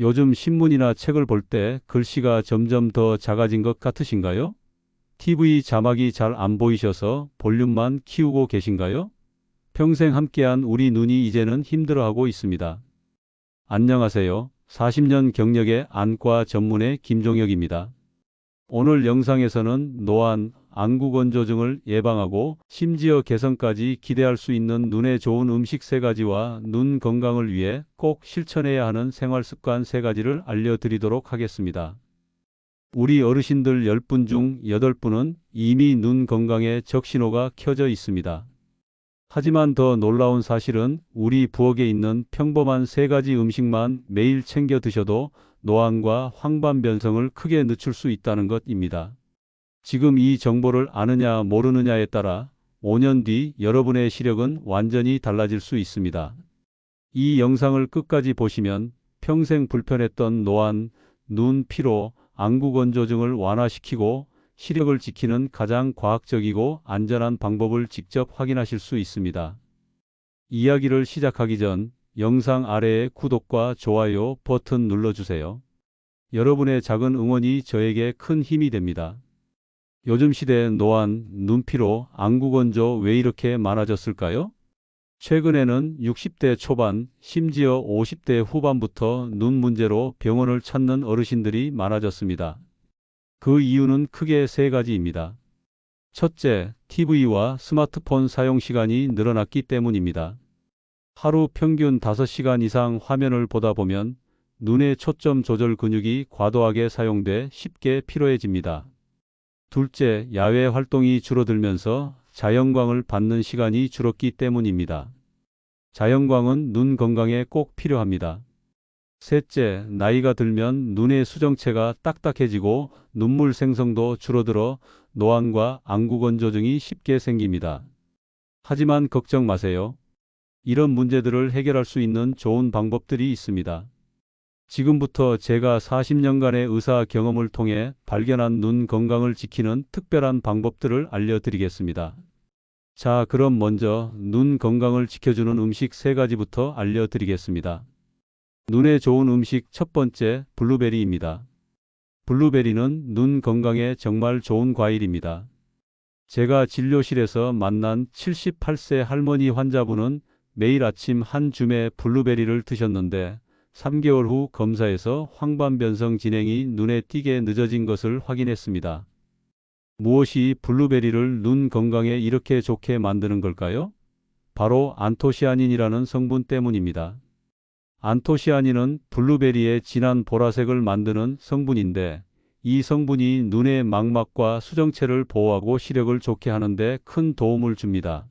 요즘 신문이나 책을 볼 때 글씨가 점점 더 작아진 것 같으신가요? TV 자막이 잘 안 보이셔서 볼륨만 키우고 계신가요? 평생 함께한 우리 눈이 이제는 힘들어하고 있습니다. 안녕하세요. 40년 경력의 안과 전문의 김종혁입니다. 오늘 영상에서는 노안, 안구 건조증을 예방하고 심지어 개선까지 기대할 수 있는 눈에 좋은 음식 세 가지와 눈 건강을 위해 꼭 실천해야 하는 생활 습관 세 가지를 알려드리도록 하겠습니다. 우리 어르신들 10분 중 8분은 이미 눈 건강에 적신호가 켜져 있습니다. 하지만 더 놀라운 사실은 우리 부엌에 있는 평범한 세 가지 음식만 매일 챙겨 드셔도 노안과 황반 변성을 크게 늦출 수 있다는 것입니다. 지금 이 정보를 아느냐 모르느냐에 따라 5년 뒤 여러분의 시력은 완전히 달라질 수 있습니다. 이 영상을 끝까지 보시면 평생 불편했던 노안, 눈 피로, 안구 건조증을 완화시키고 시력을 지키는 가장 과학적이고 안전한 방법을 직접 확인하실 수 있습니다. 이야기를 시작하기 전 영상 아래에 구독과 좋아요 버튼 눌러주세요. 여러분의 작은 응원이 저에게 큰 힘이 됩니다. 요즘 시대의 노안, 눈피로, 안구건조 왜 이렇게 많아졌을까요? 최근에는 60대 초반, 심지어 50대 후반부터 눈 문제로 병원을 찾는 어르신들이 많아졌습니다. 그 이유는 크게 세 가지입니다. 첫째, TV와 스마트폰 사용 시간이 늘어났기 때문입니다. 하루 평균 5시간 이상 화면을 보다 보면 눈의 초점 조절 근육이 과도하게 사용돼 쉽게 피로해집니다. 둘째, 야외 활동이 줄어들면서 자연광을 받는 시간이 줄었기 때문입니다. 자연광은 눈 건강에 꼭 필요합니다. 셋째, 나이가 들면 눈의 수정체가 딱딱해지고 눈물 생성도 줄어들어 노안과 안구건조증이 쉽게 생깁니다. 하지만 걱정 마세요. 이런 문제들을 해결할 수 있는 좋은 방법들이 있습니다. 지금부터 제가 40년간의 의사 경험을 통해 발견한 눈 건강을 지키는 특별한 방법들을 알려드리겠습니다. 자, 그럼 먼저 눈 건강을 지켜주는 음식 세 가지부터 알려드리겠습니다. 눈에 좋은 음식 첫 번째, 블루베리입니다. 블루베리는 눈 건강에 정말 좋은 과일입니다. 제가 진료실에서 만난 78세 할머니 환자분은 매일 아침 한 줌의 블루베리를 드셨는데 3개월 후 검사에서 황반변성 진행이 눈에 띄게 늦어진 것을 확인했습니다. 무엇이 블루베리를 눈 건강에 이렇게 좋게 만드는 걸까요? 바로 안토시아닌이라는 성분 때문입니다. 안토시아닌은 블루베리의 진한 보라색을 만드는 성분인데 이 성분이 눈의 망막과 수정체를 보호하고 시력을 좋게 하는데 큰 도움을 줍니다.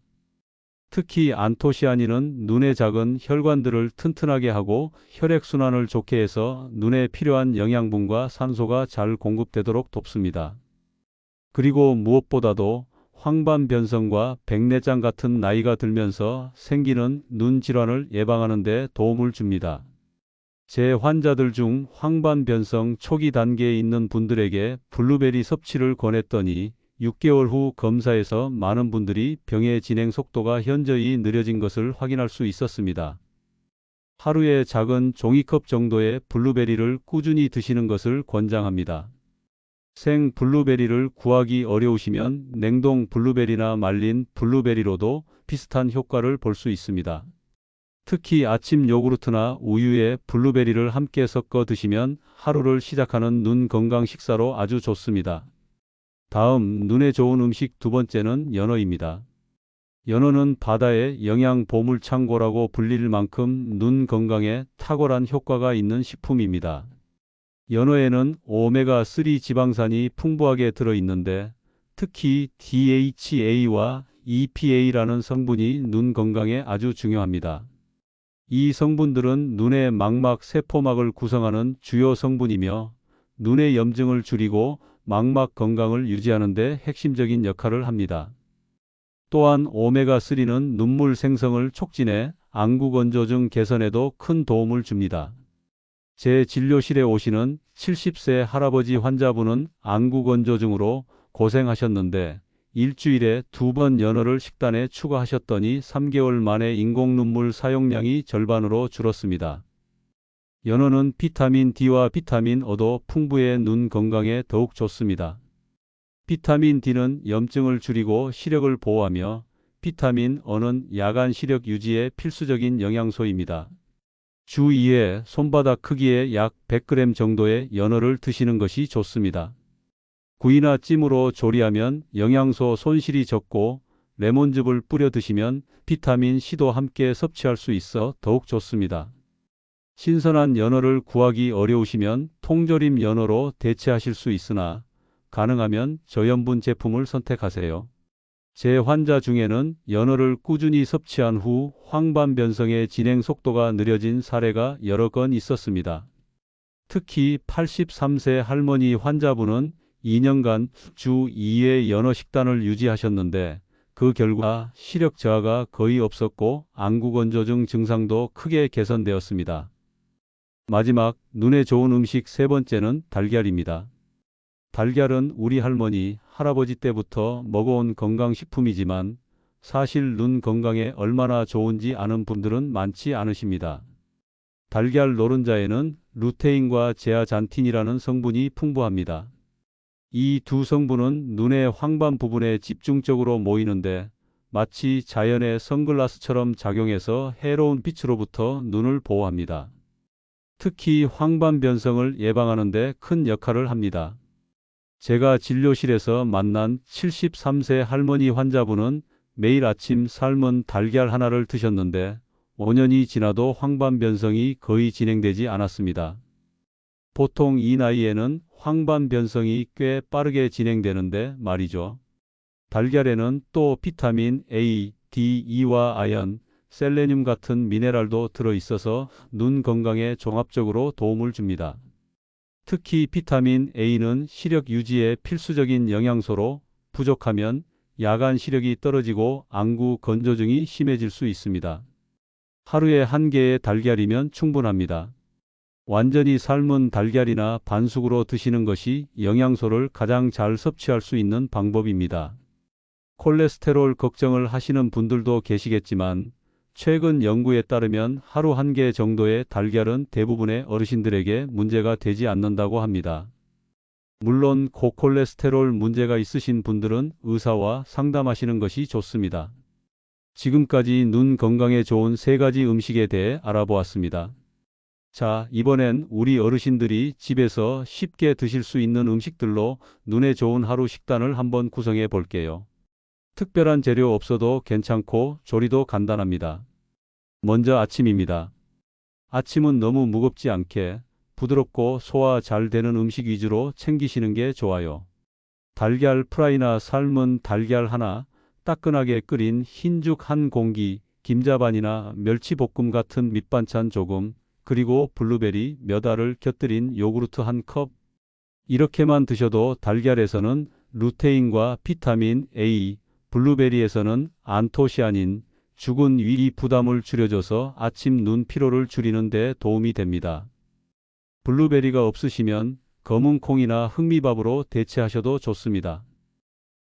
특히 안토시아닌은 눈의 작은 혈관들을 튼튼하게 하고 혈액순환을 좋게 해서 눈에 필요한 영양분과 산소가 잘 공급되도록 돕습니다. 그리고 무엇보다도 황반 변성과 백내장 같은 나이가 들면서 생기는 눈 질환을 예방하는 데 도움을 줍니다. 제 환자들 중 황반 변성 초기 단계에 있는 분들에게 블루베리 섭취를 권했더니 6개월 후 검사에서 많은 분들이 병의 진행 속도가 현저히 느려진 것을 확인할 수 있었습니다. 하루에 작은 종이컵 정도의 블루베리를 꾸준히 드시는 것을 권장합니다. 생 블루베리를 구하기 어려우시면 냉동 블루베리나 말린 블루베리로도 비슷한 효과를 볼 수 있습니다. 특히 아침 요구르트나 우유에 블루베리를 함께 섞어 드시면 하루를 시작하는 눈 건강 식사로 아주 좋습니다. 다음 눈에 좋은 음식 두 번째는 연어입니다. 연어는 바다의 영양 보물 창고라고 불릴 만큼 눈 건강에 탁월한 효과가 있는 식품입니다. 연어에는 오메가3 지방산이 풍부하게 들어있는데 특히 DHA와 EPA라는 성분이 눈 건강에 아주 중요합니다. 이 성분들은 눈의 망막 세포막을 구성하는 주요 성분이며 눈의 염증을 줄이고 망막 건강을 유지하는 데 핵심적인 역할을 합니다. 또한 오메가3는 눈물 생성을 촉진해 안구 건조증 개선에도 큰 도움을 줍니다. 제 진료실에 오시는 70세 할아버지 환자분은 안구 건조증으로 고생하셨는데 일주일에 두 번 연어를 식단에 추가하셨더니 3개월 만에 인공 눈물 사용량이 절반으로 줄었습니다. 연어는 비타민 D와 비타민 O도 풍부해 눈 건강에 더욱 좋습니다. 비타민 D는 염증을 줄이고 시력을 보호하며 비타민 O는 야간 시력 유지에 필수적인 영양소입니다. 주 2회 손바닥 크기의 약 100g 정도의 연어를 드시는 것이 좋습니다. 구이나 찜으로 조리하면 영양소 손실이 적고 레몬즙을 뿌려 드시면 비타민 C도 함께 섭취할 수 있어 더욱 좋습니다. 신선한 연어를 구하기 어려우시면 통조림 연어로 대체하실 수 있으나 가능하면 저염분 제품을 선택하세요. 제 환자 중에는 연어를 꾸준히 섭취한 후 황반 변성의 진행 속도가 느려진 사례가 여러 건 있었습니다. 특히 83세 할머니 환자분은 2년간 주 2회 연어 식단을 유지하셨는데 그 결과 시력 저하가 거의 없었고 안구건조증 증상도 크게 개선되었습니다. 마지막 눈에 좋은 음식 세 번째는 달걀입니다. 달걀은 우리 할머니, 할아버지 때부터 먹어온 건강식품이지만 사실 눈 건강에 얼마나 좋은지 아는 분들은 많지 않으십니다. 달걀 노른자에는 루테인과 제아잔틴이라는 성분이 풍부합니다. 이 두 성분은 눈의 황반 부분에 집중적으로 모이는데 마치 자연의 선글라스처럼 작용해서 해로운 빛으로부터 눈을 보호합니다. 특히 황반 변성을 예방하는 데 큰 역할을 합니다. 제가 진료실에서 만난 73세 할머니 환자분은 매일 아침 삶은 달걀 하나를 드셨는데 5년이 지나도 황반 변성이 거의 진행되지 않았습니다. 보통 이 나이에는 황반 변성이 꽤 빠르게 진행되는데 말이죠. 달걀에는 또 비타민 A, D, E와 아연, 셀레늄 같은 미네랄도 들어 있어서 눈 건강에 종합적으로 도움을 줍니다. 특히 비타민 A는 시력 유지에 필수적인 영양소로 부족하면 야간 시력이 떨어지고 안구 건조증이 심해질 수 있습니다. 하루에 한 개의 달걀이면 충분합니다. 완전히 삶은 달걀이나 반숙으로 드시는 것이 영양소를 가장 잘 섭취할 수 있는 방법입니다. 콜레스테롤 걱정을 하시는 분들도 계시겠지만 최근 연구에 따르면 하루 한 개 정도의 달걀은 대부분의 어르신들에게 문제가 되지 않는다고 합니다. 물론 고콜레스테롤 문제가 있으신 분들은 의사와 상담하시는 것이 좋습니다. 지금까지 눈 건강에 좋은 세 가지 음식에 대해 알아보았습니다. 자, 이번엔 우리 어르신들이 집에서 쉽게 드실 수 있는 음식들로 눈에 좋은 하루 식단을 한번 구성해 볼게요. 특별한 재료 없어도 괜찮고 조리도 간단합니다. 먼저 아침입니다. 아침은 너무 무겁지 않게 부드럽고 소화 잘 되는 음식 위주로 챙기시는 게 좋아요. 달걀 프라이나 삶은 달걀 하나, 따끈하게 끓인 흰죽 한 공기, 김자반이나 멸치볶음 같은 밑반찬 조금, 그리고 블루베리 몇 알을 곁들인 요구르트 한 컵. 이렇게만 드셔도 달걀에서는 루테인과 비타민 A, 블루베리에서는 안토시아닌, 죽은 위 부담을 줄여줘서 아침 눈 피로를 줄이는 데 도움이 됩니다. 블루베리가 없으시면 검은 콩이나 흑미밥으로 대체하셔도 좋습니다.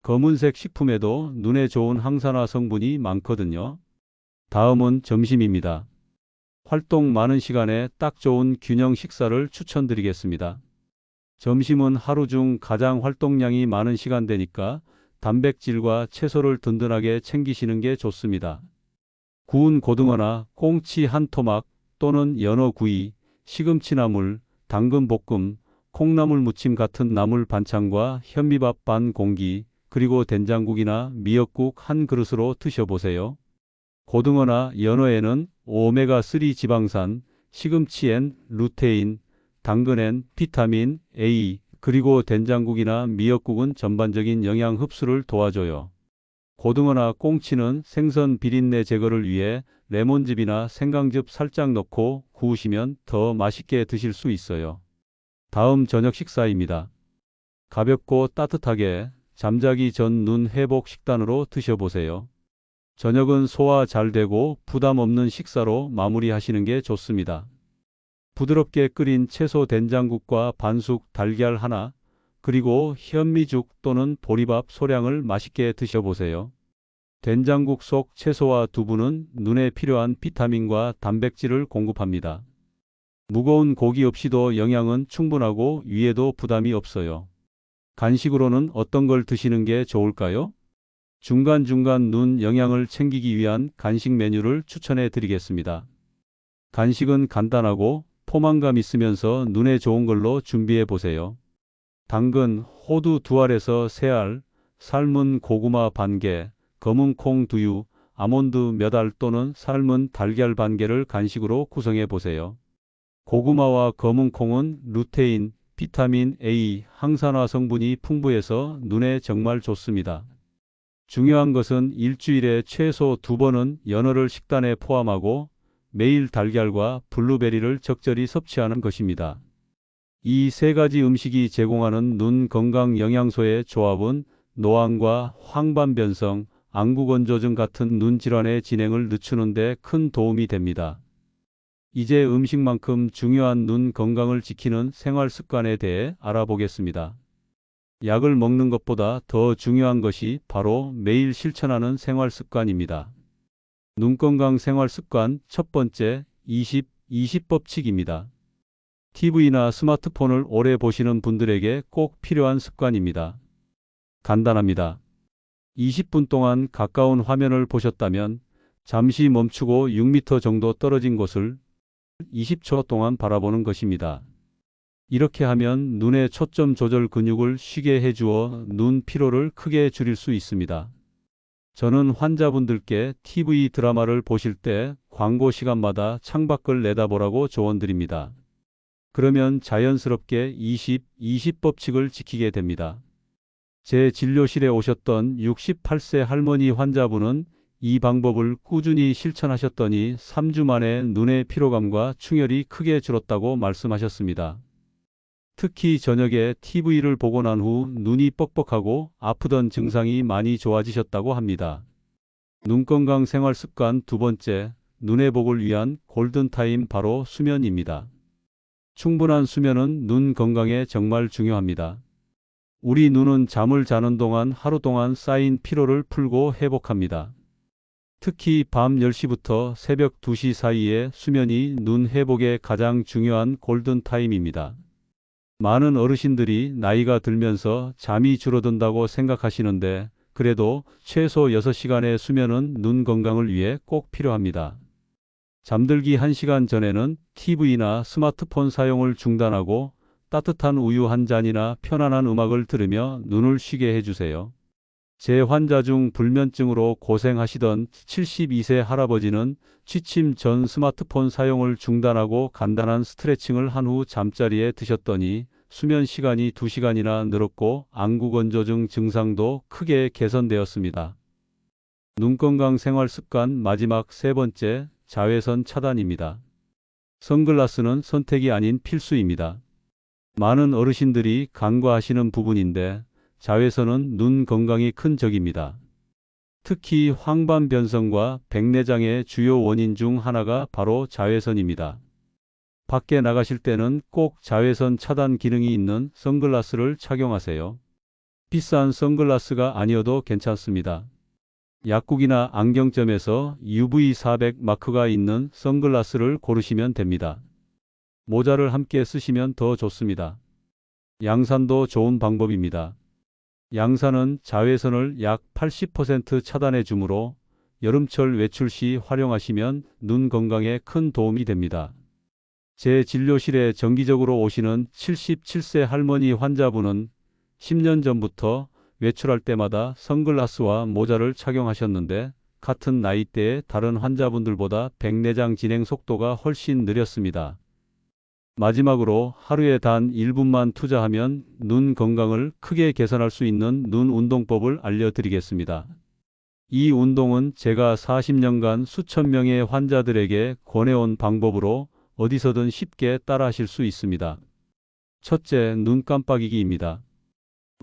검은색 식품에도 눈에 좋은 항산화 성분이 많거든요. 다음은 점심입니다. 활동 많은 시간에 딱 좋은 균형 식사를 추천드리겠습니다. 점심은 하루 중 가장 활동량이 많은 시간대니까 단백질과 채소를 든든하게 챙기시는 게 좋습니다. 구운 고등어나 꽁치 한 토막 또는 연어 구이, 시금치 나물, 당근 볶음, 콩나물 무침 같은 나물 반찬과 현미밥 반 공기, 그리고 된장국이나 미역국 한 그릇으로 드셔보세요. 고등어나 연어에는 오메가3 지방산, 시금치엔 루테인, 당근엔 비타민 A, 그리고 된장국이나 미역국은 전반적인 영양 흡수를 도와줘요. 고등어나 꽁치는 생선 비린내 제거를 위해 레몬즙이나 생강즙 살짝 넣고 구우시면 더 맛있게 드실 수 있어요. 다음 저녁 식사입니다. 가볍고 따뜻하게 잠자기 전 눈 회복 식단으로 드셔보세요. 저녁은 소화 잘 되고 부담 없는 식사로 마무리하시는 게 좋습니다. 부드럽게 끓인 채소 된장국과 반숙 달걀 하나, 그리고 현미죽 또는 보리밥 소량을 맛있게 드셔보세요. 된장국 속 채소와 두부는 눈에 필요한 비타민과 단백질을 공급합니다. 무거운 고기 없이도 영양은 충분하고 위에도 부담이 없어요. 간식으로는 어떤 걸 드시는 게 좋을까요? 중간중간 눈 영양을 챙기기 위한 간식 메뉴를 추천해 드리겠습니다. 간식은 간단하고 포만감 있으면서 눈에 좋은 걸로 준비해 보세요. 당근, 호두 두 알에서 세 알, 삶은 고구마 반 개, 검은 콩 두유, 아몬드 몇 알 또는 삶은 달걀 반 개를 간식으로 구성해 보세요. 고구마와 검은 콩은 루테인, 비타민 A, 항산화 성분이 풍부해서 눈에 정말 좋습니다. 중요한 것은 일주일에 최소 두 번은 연어를 식단에 포함하고 매일 달걀과 블루베리를 적절히 섭취하는 것입니다. 이 세 가지 음식이 제공하는 눈 건강 영양소의 조합은 노안과 황반변성, 안구건조증 같은 눈 질환의 진행을 늦추는 데 큰 도움이 됩니다. 이제 음식만큼 중요한 눈 건강을 지키는 생활 습관에 대해 알아보겠습니다. 약을 먹는 것보다 더 중요한 것이 바로 매일 실천하는 생활 습관입니다. 눈 건강 생활 습관 첫 번째 20, 20 법칙입니다. TV나 스마트폰을 오래 보시는 분들에게 꼭 필요한 습관입니다. 간단합니다. 20분 동안 가까운 화면을 보셨다면 잠시 멈추고 6m 정도 떨어진 곳을 20초 동안 바라보는 것입니다. 이렇게 하면 눈의 초점 조절 근육을 쉬게 해주어 눈 피로를 크게 줄일 수 있습니다. 저는 환자분들께 TV 드라마를 보실 때 광고 시간마다 창밖을 내다보라고 조언드립니다. 그러면 자연스럽게 20, 20 법칙을 지키게 됩니다. 제 진료실에 오셨던 68세 할머니 환자분은 이 방법을 꾸준히 실천하셨더니 3주 만에 눈의 피로감과 충혈이 크게 줄었다고 말씀하셨습니다. 특히 저녁에 TV를 보고 난 후 눈이 뻑뻑하고 아프던 증상이 많이 좋아지셨다고 합니다. 눈 건강 생활 습관 두 번째, 눈의 복을 위한 골든타임 바로 수면입니다. 충분한 수면은 눈 건강에 정말 중요합니다. 우리 눈은 잠을 자는 동안 하루 동안 쌓인 피로를 풀고 회복합니다. 특히 밤 10시부터 새벽 2시 사이에 수면이 눈 회복에 가장 중요한 골든타임입니다. 많은 어르신들이 나이가 들면서 잠이 줄어든다고 생각하시는데 그래도 최소 6시간의 수면은 눈 건강을 위해 꼭 필요합니다. 잠들기 1시간 전에는 TV나 스마트폰 사용을 중단하고 따뜻한 우유 한 잔이나 편안한 음악을 들으며 눈을 쉬게 해주세요. 제 환자 중 불면증으로 고생하시던 72세 할아버지는 취침 전 스마트폰 사용을 중단하고 간단한 스트레칭을 한 후 잠자리에 드셨더니 수면 시간이 2시간이나 늘었고 안구건조증 증상도 크게 개선되었습니다. 눈 건강 생활 습관 마지막 세 번째 자외선 차단입니다. 선글라스는 선택이 아닌 필수입니다. 많은 어르신들이 간과하시는 부분인데 자외선은 눈 건강에 큰 적입니다. 특히 황반 변성과 백내장의 주요 원인 중 하나가 바로 자외선입니다. 밖에 나가실 때는 꼭 자외선 차단 기능이 있는 선글라스를 착용하세요. 비싼 선글라스가 아니어도 괜찮습니다. 약국이나 안경점에서 UV400 마크가 있는 선글라스를 고르시면 됩니다. 모자를 함께 쓰시면 더 좋습니다. 양산도 좋은 방법입니다. 양산은 자외선을 약 80% 차단해 주므로 여름철 외출 시 활용하시면 눈 건강에 큰 도움이 됩니다. 제 진료실에 정기적으로 오시는 77세 할머니 환자분은 10년 전부터 외출할 때마다 선글라스와 모자를 착용하셨는데 같은 나이대의 다른 환자분들보다 백내장 진행 속도가 훨씬 느렸습니다. 마지막으로 하루에 단 1분만 투자하면 눈 건강을 크게 개선할 수 있는 눈 운동법을 알려드리겠습니다. 이 운동은 제가 40년간 수천 명의 환자들에게 권해온 방법으로 어디서든 쉽게 따라 하실 수 있습니다. 첫째, 눈 깜빡이기입니다.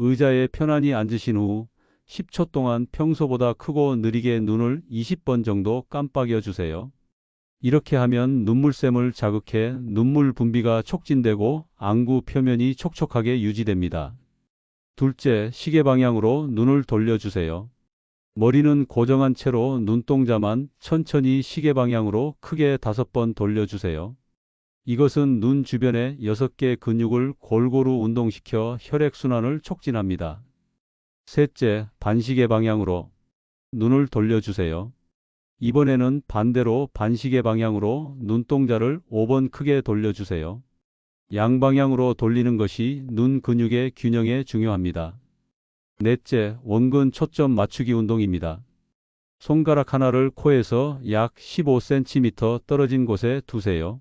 의자에 편안히 앉으신 후 10초 동안 평소보다 크고 느리게 눈을 20번 정도 깜빡여 주세요. 이렇게 하면 눈물샘을 자극해 눈물 분비가 촉진되고 안구 표면이 촉촉하게 유지됩니다. 둘째, 시계 방향으로 눈을 돌려주세요. 머리는 고정한 채로 눈동자만 천천히 시계 방향으로 크게 다섯 번 돌려주세요. 이것은 눈 주변의 6개 근육을 골고루 운동시켜 혈액순환을 촉진합니다. 셋째, 반시계 방향으로 눈을 돌려주세요. 이번에는 반대로 반시계 방향으로 눈동자를 5번 크게 돌려주세요. 양방향으로 돌리는 것이 눈 근육의 균형에 중요합니다. 넷째, 원근 초점 맞추기 운동입니다. 손가락 하나를 코에서 약 15cm 떨어진 곳에 두세요.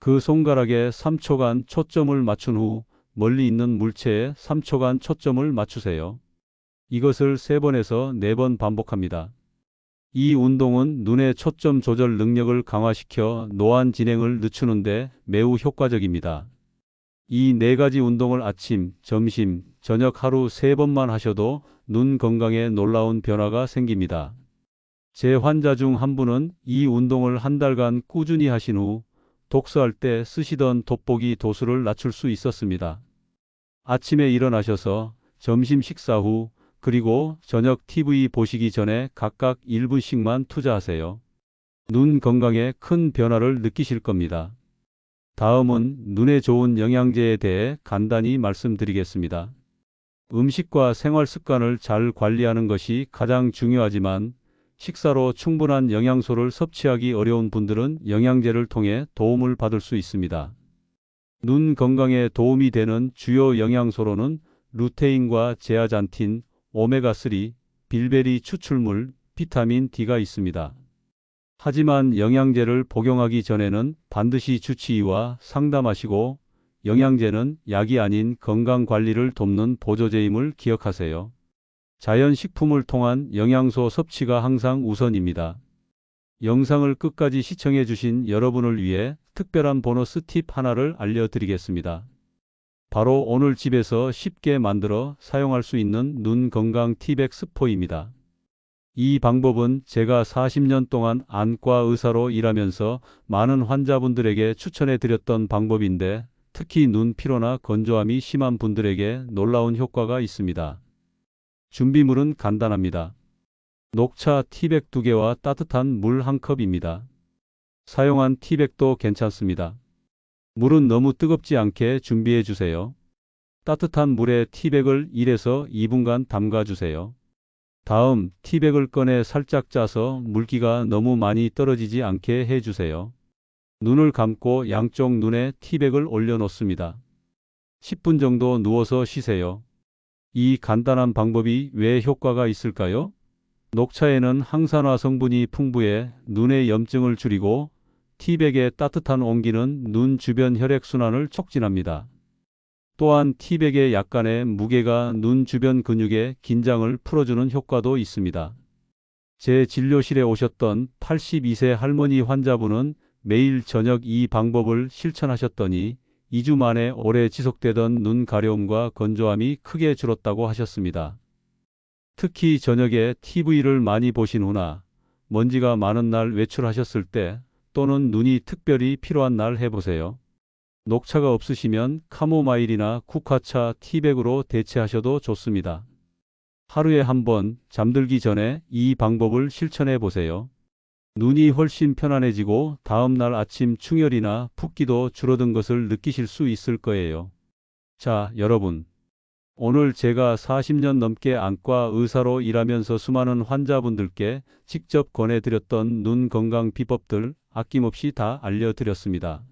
그 손가락에 3초간 초점을 맞춘 후 멀리 있는 물체에 3초간 초점을 맞추세요. 이것을 3번에서 4번 반복합니다. 이 운동은 눈의 초점 조절 능력을 강화시켜 노안 진행을 늦추는데 매우 효과적입니다. 이 네 가지 운동을 아침, 점심, 저녁 하루 세 번만 하셔도 눈 건강에 놀라운 변화가 생깁니다. 제 환자 중 한 분은 이 운동을 한 달간 꾸준히 하신 후 독서할 때 쓰시던 돋보기 도수를 낮출 수 있었습니다. 아침에 일어나셔서 점심 식사 후 그리고 저녁 TV 보시기 전에 각각 1분씩만 투자하세요. 눈 건강에 큰 변화를 느끼실 겁니다. 다음은 눈에 좋은 영양제에 대해 간단히 말씀드리겠습니다. 음식과 생활 습관을 잘 관리하는 것이 가장 중요하지만 식사로 충분한 영양소를 섭취하기 어려운 분들은 영양제를 통해 도움을 받을 수 있습니다. 눈 건강에 도움이 되는 주요 영양소로는 루테인과 제아잔틴, 오메가3, 빌베리 추출물, 비타민 D가 있습니다. 하지만 영양제를 복용하기 전에는 반드시 주치의와 상담하시고 영양제는 약이 아닌 건강 관리를 돕는 보조제임을 기억하세요. 자연식품을 통한 영양소 섭취가 항상 우선입니다. 영상을 끝까지 시청해 주신 여러분을 위해 특별한 보너스 팁 하나를 알려드리겠습니다. 바로 오늘 집에서 쉽게 만들어 사용할 수 있는 눈 건강 티백 스포입니다. 이 방법은 제가 40년 동안 안과 의사로 일하면서 많은 환자분들에게 추천해 드렸던 방법인데 특히 눈 피로나 건조함이 심한 분들에게 놀라운 효과가 있습니다. 준비물은 간단합니다. 녹차 티백 2개와 따뜻한 물 1컵입니다. 사용한 티백도 괜찮습니다. 물은 너무 뜨겁지 않게 준비해 주세요. 따뜻한 물에 티백을 1에서 2분간 담가 주세요. 다음 티백을 꺼내 살짝 짜서 물기가 너무 많이 떨어지지 않게 해 주세요. 눈을 감고 양쪽 눈에 티백을 올려 놓습니다. 10분 정도 누워서 쉬세요. 이 간단한 방법이 왜 효과가 있을까요? 녹차에는 항산화 성분이 풍부해 눈의 염증을 줄이고 티백의 따뜻한 온기는 눈 주변 혈액순환을 촉진합니다. 또한 티백의 약간의 무게가 눈 주변 근육의 긴장을 풀어주는 효과도 있습니다. 제 진료실에 오셨던 82세 할머니 환자분은 매일 저녁 이 방법을 실천하셨더니 2주 만에 오래 지속되던 눈 가려움과 건조함이 크게 줄었다고 하셨습니다. 특히 저녁에 TV를 많이 보신 후나 먼지가 많은 날 외출하셨을 때 또는 눈이 특별히 필요한 날 해보세요. 녹차가 없으시면 카모마일이나 쿠카차 티백으로 대체하셔도 좋습니다. 하루에 한 번 잠들기 전에 이 방법을 실천해 보세요. 눈이 훨씬 편안해지고 다음날 아침 충혈이나 붓기도 줄어든 것을 느끼실 수 있을 거예요. 자, 여러분. 오늘 제가 40년 넘게 안과 의사로 일하면서 수많은 환자분들께 직접 권해드렸던 눈 건강 비법들 아낌없이 다 알려드렸습니다.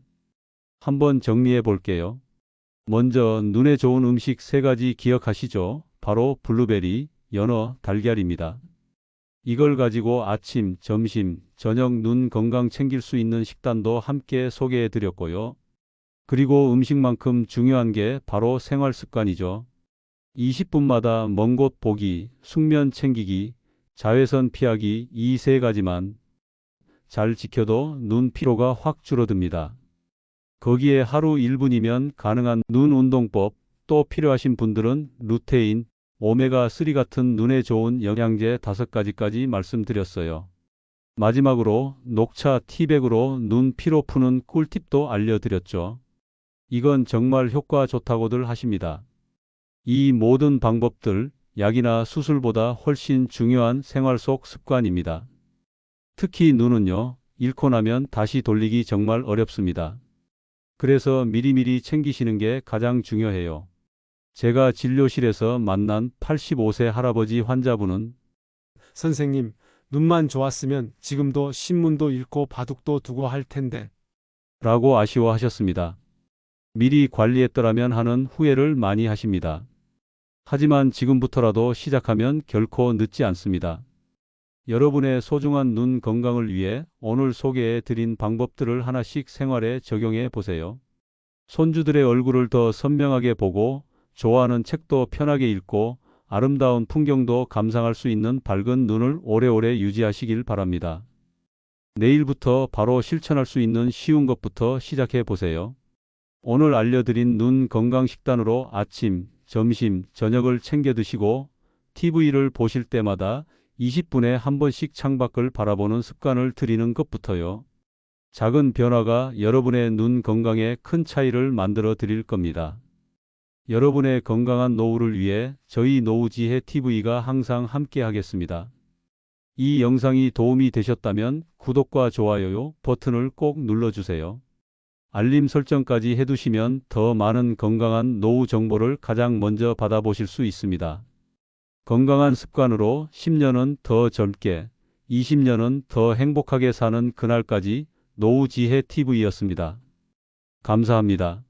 한번 정리해 볼게요. 먼저 눈에 좋은 음식 세 가지 기억하시죠? 바로 블루베리, 연어, 달걀입니다. 이걸 가지고 아침, 점심, 저녁 눈 건강 챙길 수 있는 식단도 함께 소개해 드렸고요. 그리고 음식만큼 중요한 게 바로 생활 습관이죠. 20분마다 먼 곳 보기, 숙면 챙기기, 자외선 피하기 이 세 가지만 잘 지켜도 눈 피로가 확 줄어듭니다. 거기에 하루 1분이면 가능한 눈 운동법, 또 필요하신 분들은 루테인, 오메가3 같은 눈에 좋은 영양제 5가지까지 말씀드렸어요. 마지막으로 녹차 티백으로 눈 피로 푸는 꿀팁도 알려드렸죠. 이건 정말 효과 좋다고들 하십니다. 이 모든 방법들, 약이나 수술보다 훨씬 중요한 생활 속 습관입니다. 특히 눈은요, 잃고 나면 다시 돌리기 정말 어렵습니다. 그래서 미리미리 챙기시는 게 가장 중요해요. 제가 진료실에서 만난 85세 할아버지 환자분은 선생님, 눈만 좋았으면 지금도 신문도 읽고 바둑도 두고 할 텐데. 라고 아쉬워하셨습니다. 미리 관리했더라면 하는 후회를 많이 하십니다. 하지만 지금부터라도 시작하면 결코 늦지 않습니다. 여러분의 소중한 눈 건강을 위해 오늘 소개해 드린 방법들을 하나씩 생활에 적용해 보세요. 손주들의 얼굴을 더 선명하게 보고 좋아하는 책도 편하게 읽고 아름다운 풍경도 감상할 수 있는 밝은 눈을 오래오래 유지하시길 바랍니다. 내일부터 바로 실천할 수 있는 쉬운 것부터 시작해 보세요. 오늘 알려드린 눈 건강 식단으로 아침, 점심, 저녁을 챙겨 드시고 TV를 보실 때마다 20분에 한 번씩 창밖을 바라보는 습관을 들이는 것부터요. 작은 변화가 여러분의 눈 건강에 큰 차이를 만들어 드릴 겁니다. 여러분의 건강한 노후를 위해 저희 노후지혜 TV가 항상 함께 하겠습니다. 이 영상이 도움이 되셨다면 구독과 좋아요 버튼을 꼭 눌러주세요. 알림 설정까지 해두시면 더 많은 건강한 노후 정보를 가장 먼저 받아보실 수 있습니다. 건강한 습관으로 10년은 더 젊게, 20년은 더 행복하게 사는 그날까지 노후지혜 TV였습니다. 감사합니다.